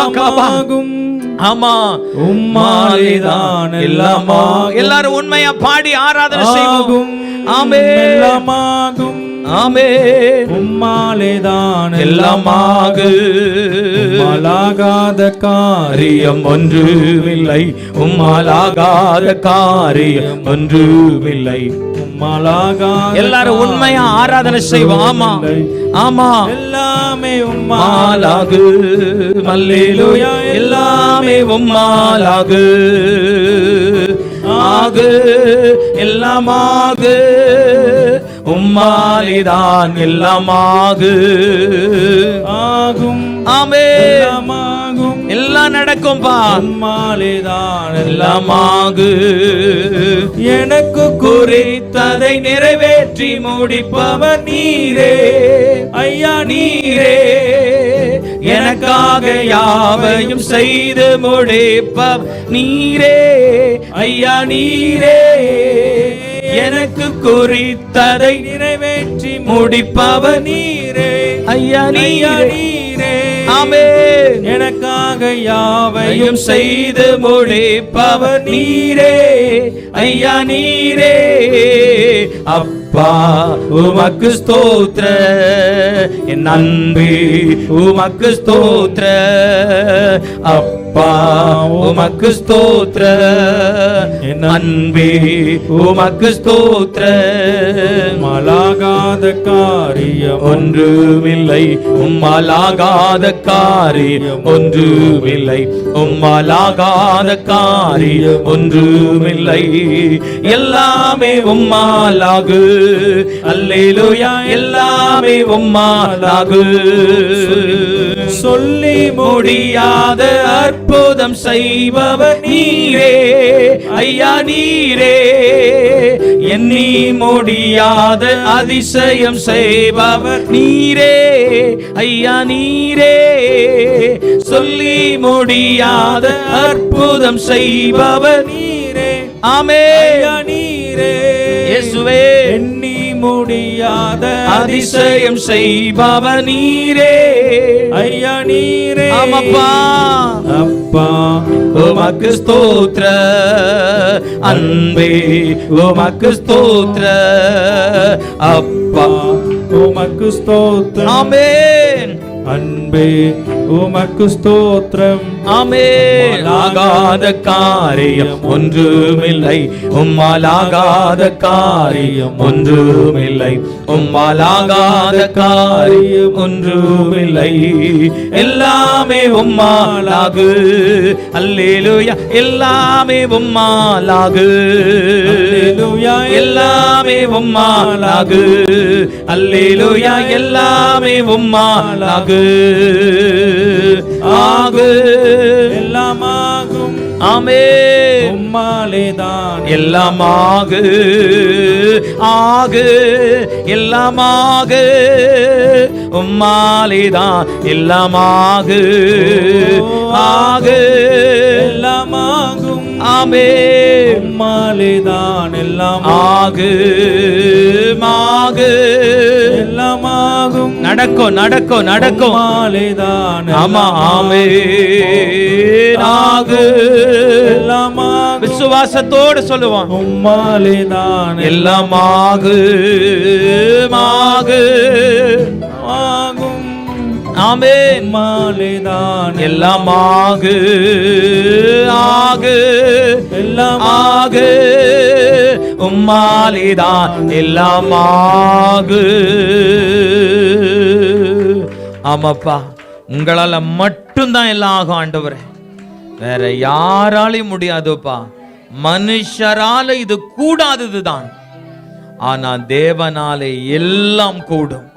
எல்லாமாகும் ஆமா. உம்மாலேதான் எல்லாமா. எல்லாரும் உண்மையா பாடி ஆராதனை செய்வோம். ஆமே எல்லாமாகும். ஆமே உம்மாலேதான் எல்லாமாக. உம்மாலாகாத காரியம் ஒன்றுமில்லை. உம்மாலாகாத காரியம் ஒன்றுமில்லை. உம்மாலாகாத எல்லாரும் உண்மையா ஆராதனை செய்வோம். ஆமா. ஆமா. எல்லாமே உம்மா மாலாகு. மல்லேலூயா எல்லாமே உம்மாலாகு. ஆகு. எல்லாமாகு. உம்மாலிதான் எல்லாமாகு ஆகும். ஆமே எல்லாம் நடக்கும்பா உம்மாலேதான் எல்லாமாகு எனக்கு குறித்ததை நிறைவேற்றி முடிப்பவர் நீரே. ஐயா நீரே. எனக்காக யாவையும் செய்து முடிப்பவர் நீரே. ஐயா நீரே. எனக்கு குறித்ததை நிறைவேற்றி முடிப்பவர் நீரே. ஐயா ஐயா நீரே. ஆமென். எனக்காக யாவையும் வையும் செய்து முடிப்பவர் நீரே. ஐயா நீரே. அப்பா உமக்கு ஸ்தோத்ர என் அன்பே உமக்கு ஸ்தோத்ர அப்பா உமக்கு ஸ்தோத்ர என் அன்பே உமக்கு ஸ்தோத்ர மலாகாத காரியம் ஒன்றுமில்லை. உம்மாலாகாத காரியம் ஒன்றுமில்லை. உம்மாலாகாத காரியம் ஒன்றுமில்லை. எல்லாமே உம்மாலாகு. அல்லேலூயா எல்லாமே உம்மாலாகு. சொல்லி முடியாத அற்புதம் செய்பவர் நீரே. ஐயா நீரே. எண்ணி முடியாத அதிசயம் செய்பவர் நீரே. ஐயா நீரே. சொல்லி முடியாத அற்புதம் செய்பவர் நீரே. ஆமே நீரே. இயேசுவே. முடியாத அதிசயம் செய்பவர் நீரே. ஐயா நீரே. ஆமப்பா. அப்பா உமக்கு ஸ்தோத்ர அன்பே உமக்கு ஸ்தோத்ர அப்பா உமக்கு ஸ்தோத்திரம். ஆமென். அன்பே உமக்கு ஸ்தோத்திரம். ஆமென். ஆகாத காரியம் ஒன்றுமில்லை. உம்மாலாகாத காரியம் ஒன்றுமில்லை. உம்மாலாகாத காரியம் ஒன்றுமில்லை. எல்லாமே உம்மாலாகு. அல்லேலூயா. எல்லாமே உம்மாலாகு. அல்லேலூயா. எல்லாமே உம்மாலாகு. அல்லேலூயா. எல்லாமே உம்மாலாகு. ஆகு. எல்லாமாகும். ஆமே உம்மாலேதான் எல்லாமாக. ஆகு. எல்லாமாக. உம்மாலேதான் எல்லாமாக. ஆகு. எல்லாமாகும். ஆமே உம்மாலேதான் எல்லாம் ஆகு. மாகு. எல்லாமாகும் நடக்கும் நடக்கும் நடக்கும். உம்மாலேதான் ஆமா ஆமே ஆகு. விசுவாசத்தோடு சொல்லுவான். உம்மாலேதான் எல்லாம் ஆகு மாகு. ஆகும் ஆமென். உம்மாலேதான் எல்லாம் ஆகு. ஆகு எல்லாம் ஆகு. உம்மாலிதான் எல்லாமாகு. ஆமாப்பா உங்களால மட்டும்தான் எல்லாம் ஆகும் ஆண்டவரே. வேற யாராலையும் முடியாதுப்பா. மனுஷரால இது கூடாததுதான். ஆனா தேவனாலே எல்லாம் கூடும்.